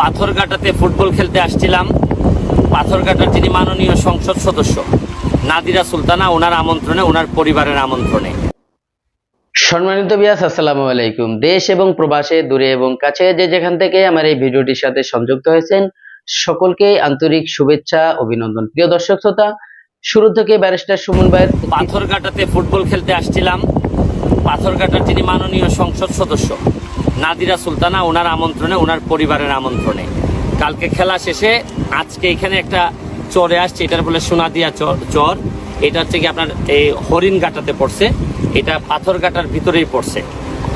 পাথরঘাটাতে football খেলতে আসছিলাম। পাথরঘাটার যিনি মাননীয় সংসদ সদস্য নাদিরা সুলতানা ওনার আমন্ত্রণে ওনার পরিবারের আমন্ত্রণে। সম্মানিত বিয়াস আসসালামু আলাইকুম। দেশ এবং প্রবাসে দূরে এবং কাছে যে যেখান থেকে আমার এই ভিডিওটির সাথে সংযুক্ত হয়েছেন সকলকে আন্তরিক শুভেচ্ছা অভিনন্দন। প্রিয় দর্শক শ্রোতা শুরু থেকে ব্যারিস্টার সুমন ভাইয়ের পাথরঘাটাতে ফুটবল খেলতে আসছিলাম। পাথরঘাটার যিনি মাননীয় সংসদ সদস্য নাদিরা সুলতানা ওনার আমন্ত্রণে, ওনার পরিবারের আমন্ত্রণে। কালকে খেলা শেষে আজকে এখানে একটা চরে আসছে, এটার বলে সোনাদিয়া চর এটা হচ্ছে কি আপনার এই হরিণঘাটাতে পড়ছে, এটা পাথর পাথরঘাটার ভিতরেই পড়ছে।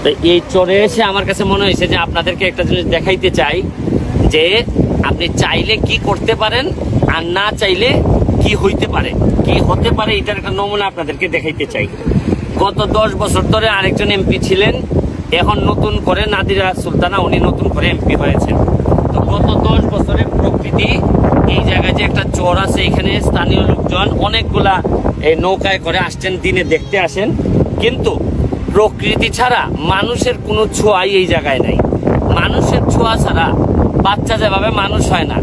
তো এই চরে এসে আমার কাছে মনে হয়েছে যে আপনাদেরকে একটা জিনিস দেখাইতে চাই, যে আপনি চাইলে কি করতে পারেন আর না চাইলে কি হইতে পারে। কি হতে পারে এটার একটা নমুনা আপনাদেরকে দেখাইতে চাই। গত দশ বছর ধরে আরেকজন এমপি ছিলেন এখন নতুন করে নাদিরা সুলতানা, উনি নতুন করে এমপি হয়েছেন। তো গত দশ বছরের প্রকৃতি এই জায়গায় যে একটা চর আছে, এখানে স্থানীয় লোকজন অনেকগুলা এই নৌকায় করে আসছেন, দিনে দেখতে আসেন। কিন্তু প্রকৃতি ছাড়া মানুষের কোনো ছোঁয়াই এই জায়গায় নাই। মানুষের ছোঁয়া ছাড়া বাচ্চা যেভাবে মানুষ হয় না।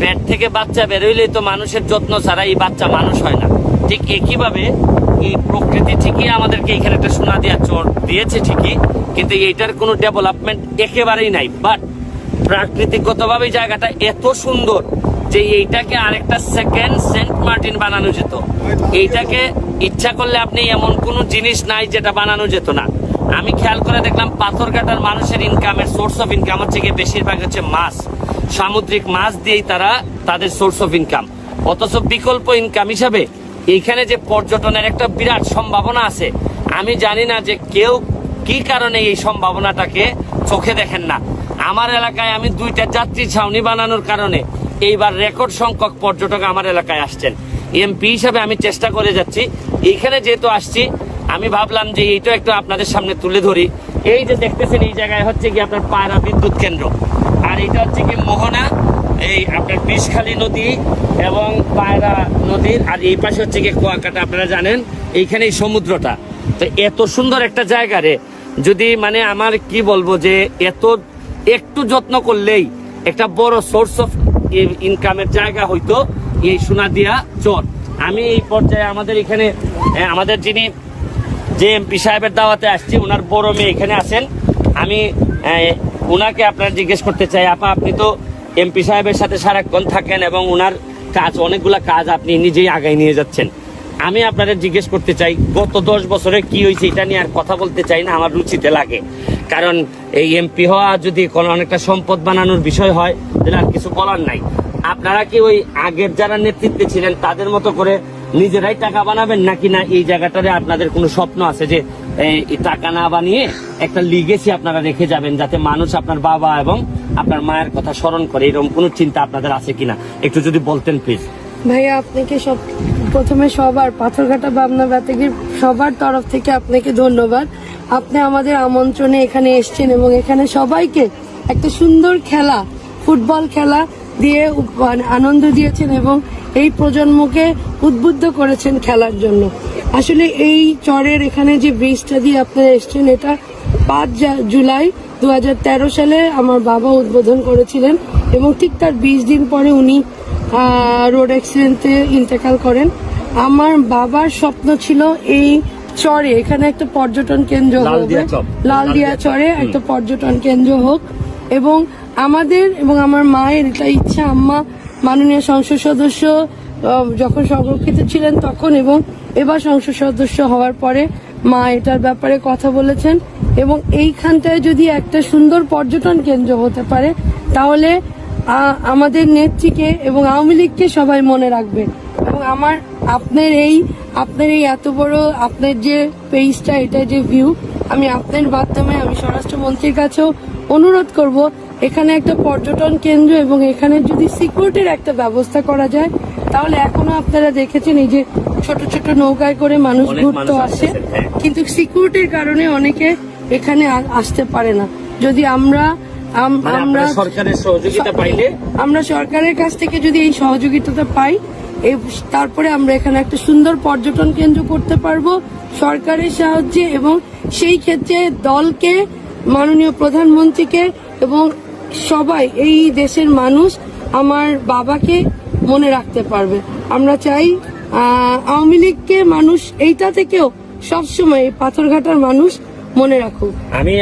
পেট থেকে বাচ্চা বেরোইলেই তো মানুষের যত্ন ছাড়া এই বাচ্চা মানুষ হয় না। ঠিক একইভাবে এই প্রকৃতি ঠিকই আমাদেরকে এখানে একটা সোনা দেওয়া চর দিয়েছে ঠিকই, কিন্তু এইটার কোনো ডেভেলপমেন্ট একেবারেই নাই। বাট প্রাকৃতিকগতভাবে জায়গাটা এত সুন্দর যে এইটাকে আরেকটা সেকেন্ড সেন্ট মার্টিন বানানো যেত। এইটাকে ইচ্ছা করলে আপনি এমন কোনো জিনিস নাই যেটা বানানো যেত না। আমি খেয়াল করে দেখলাম পাথর কাটার মানুষের ইনকামের সোর্স অফ ইনকাম হচ্ছে গিয়ে বেশিরভাগ হচ্ছে মাছ। সামুদ্রিক মাছ দিয়েই তারা তাদের সোর্স অফ ইনকাম অথচ বিকল্প ইনকাম হিসাবে এইখানে যে পর্যটনের একটা বিরাট সম্ভাবনা আছে, আমি জানি না যে কেউ কি কারণে এই সম্ভাবনাটাকে চোখে দেখেন না। আমার এলাকায় আমি দুইটা যাত্রী ছাউনি বানানোর কারণে এইবার রেকর্ড সংখ্যক পর্যটক আমার এলাকায় আসছেন। এমপি হিসাবে আমি চেষ্টা করে যাচ্ছি। এইখানে যেহেতু আসছি, আমি ভাবলাম যে এইটা একটু আপনাদের সামনে তুলে ধরি। এই যে দেখতেছেন, এই জায়গায় হচ্ছে কি আপনার পায়রা বিদ্যুৎ কেন্দ্র। আর এটা হচ্ছে কি মোহনা এই আপনার বিষখালী নদী এবং পায়রা নদীর, আর এই পাশে হচ্ছে গিয়ে কুয়াকাটা, আপনারা জানেন এইখানে এই সমুদ্রটা। তো এত সুন্দর একটা জায়গা রে। যদি মানে আমার কি বলব যে, এত একটু যত্ন করলেই একটা বড় সোর্স অফ ইনকামের জায়গা হইতো এই সোনা সোনাদিয়া চর। আমি এই পর্যায়ে আমাদের এখানে আমাদের যিনি যে এমপি সাহেবের দাওয়াতে আসছি, ওনার বড় মেয়ে এখানে আছেন। আমি ওনাকে আপনার জিজ্ঞেস করতে চাই, আপা, আপনি তো এমপি সাহেবের সাথে সারাক্ষণ থাকেন এবং ওনার কাজ, অনেকগুলা কাজ আপনি নিজেই আগায় নিয়ে যাচ্ছেন। আমি আপনাদের জিজ্ঞেস করতে চাই, গত দশ বছরে কি হয়েছে এটা নিয়ে আর কথা বলতে চাই না, আমার রুচিতে লাগে। কারণ এই এমপি হওয়া যদি কোনো অনেকটা সম্পদ বানানোর বিষয় হয়, তাহলে আর কিছু বলার নাই। আপনারা কি ওই আগের যারা নেতৃত্বে ছিলেন, তাদের মতো করে নিজেরাই টাকা বানাবেন নাকি না? এই জায়গাটারে আপনাদের কোনো স্বপ্ন আছে যে টাকা না বানিয়ে একটা লিগেসি আপনারা রেখে যাবেন, যাতে মানুষ আপনার বাবা এবং আপনার মায়ের কথা স্মরণ করে এরকম কোনো চিন্তা আপনাদের আছে কিনা? একটু যদি বলতেন প্লিজ ভাইয়া আপনাকে সব প্রথমে সবার, পাথরঘাটা বাবনা বেতাগির সবার তরফ থেকে আপনাকে ধন্যবাদ। আপনি আমাদের আমন্ত্রণে এখানে এসেছেন এবং এখানে সবাইকে একটা সুন্দর খেলা, ফুটবল খেলা দিয়ে মানে আনন্দ দিয়েছেন এবং এই প্রজন্মকে উদ্বুদ্ধ করেছেন খেলার জন্য। আসলে এই চরের এখানে যে ব্রিজটা দিয়ে আপনারা এসেছেন, এটা পাঁচ জুলাই দু হাজার তেরো সালে আমার বাবা উদ্বোধন করেছিলেন এবং ঠিক তার বিশ দিন পরে উনি রোড অ্যাক্সিডেন্টে ইন্তেকাল করেন। আমার বাবার স্বপ্ন ছিল এই চরে এখানে একটা পর্যটন কেন্দ্র হবে। লালদিয়া চর। চরে। একটা পর্যটন কেন্দ্র হোক। এবং আমাদের এবং আমার মায়ের এটা ইচ্ছা আম্মা মাননীয় সংসদ সদস্য যখন সংরক্ষিত ছিলেন তখন এবং এবার সংসদ সদস্য হওয়ার পরে মা এটার ব্যাপারে কথা বলেছেন। এবং এইখানটায় যদি একটা সুন্দর পর্যটন কেন্দ্র হতে পারে তাহলে আমাদের নেত্রীকে এবং আওয়ামী লীগকে সবাই মনে রাখবে এবং আমার আপনার এই আপনার এই এত বড় আপনার যে পেজটা এটা যে ভিউ আমি আপনার মাধ্যমে আমি স্বরাষ্ট্রমন্ত্রীর কাছেও অনুরোধ করব এখানে একটা পর্যটন কেন্দ্র এবং এখানে যদি সিকিউরিটির একটা ব্যবস্থা করা যায় তাহলে এখনও আপনারা দেখেছেন এই যে ছোট ছোট নৌকায় করে মানুষ ঘুরতে আসে। কিন্তু সিকিউরিটির কারণে অনেকে এখানে আসতে পারে না। যদি আমরা মানে আমরা সরকারের সহযোগিতা পাইলে? আমরা সরকারের কাছ থেকে যদি এই সহযোগিতাটা পাই তারপরে আমরা এখানে একটা সুন্দর পর্যটন কেন্দ্র করতে পারব সরকারের সাহায্যে এবং সেই ক্ষেত্রে দলকে মাননীয় প্রধানমন্ত্রীকে এবং সবাই এই দেশের মানুষ আমার বাবাকে মনে রাখতে পারবে। আমরা চাই আহ, আওয়ামী লীগকে মানুষ এইটা থেকেও সবসময় পাথরঘাটার মানুষ মনে রাখুক আমি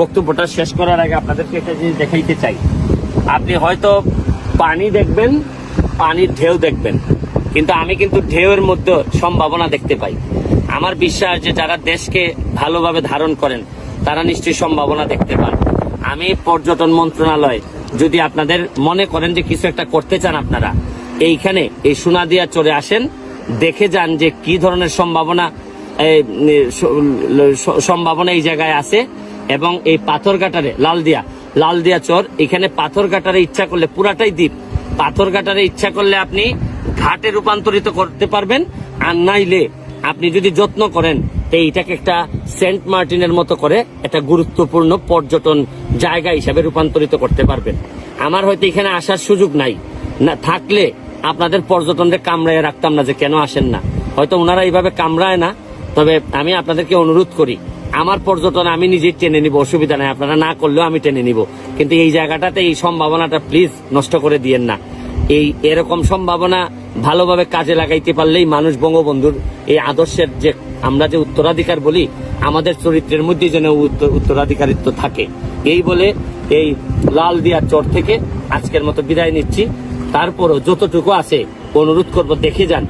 বক্তব্যটা শেষ করার আগে আপনাদেরকে একটা জিনিস দেখাইতে চাই। আপনি হয়তো পানি দেখবেন, পানির ঢেউ দেখবেন, কিন্তু আমি কিন্তু ঢেউয়ের মধ্যে সম্ভাবনা দেখতে পাই। আমার বিশ্বাস যে যারা দেশকে ভালোভাবে ধারণ করেন, তারা নিশ্চয়ই সম্ভাবনা দেখতে পান। আমি পর্যটন মন্ত্রণালয়, যদি আপনাদের মনে করেন যে কিছু একটা করতে চান আপনারা, এইখানে এই সোনাদিয়া চলে আসেন, দেখে যান যে কি ধরনের সম্ভাবনা সম্ভাবনা এই জায়গায় আছে। এবং এই পাথর কাটারে লাল দিয়া লাল দিয়া চর, এখানে পাথর কাটারে ইচ্ছা করলে, পুরাটাই দ্বীপ। পাথর কাটারে ইচ্ছা করলে আপনি ঘাটে রূপান্তরিত করতে পারবেন। আর নাইলে আপনি যদি যত্ন করেন তো এইটাকে একটা সেন্ট মার্টিনের মতো করে একটা গুরুত্বপূর্ণ পর্যটন জায়গা হিসাবে রূপান্তরিত করতে পারবেন। আমার হয়তো এখানে আসার সুযোগ নাই। না, থাকলে আপনাদের পর্যটনদের কামড়ায় রাখতাম না যে কেন আসেন না। হয়তো ওনারা এইভাবে কামড়ায় না। তবে আমি আপনাদেরকে অনুরোধ করি, আমার পর্যটন আমি নিজে টেনে নিব, অসুবিধা নাই, আপনারা না করলেও আমি টেনে নিব। কিন্তু এই জায়গাটাতে এই সম্ভাবনাটা প্লিজ নষ্ট করে দিয়েন না। এই এরকম সম্ভাবনা ভালোভাবে কাজে লাগাইতে পারলেই মানুষ বঙ্গবন্ধুর এই আদর্শের যে, আমরা যে উত্তরাধিকার বলি, আমাদের চরিত্রের মধ্যে যেন উত্তর- উত্তরাধিকারিত্ব থাকে। এই বলে এই লাল দিয়ার চর থেকে আজকের মতো বিদায় নিচ্ছি। তারপরও যতটুকু আছে অনুরোধ করব, দেখে যান।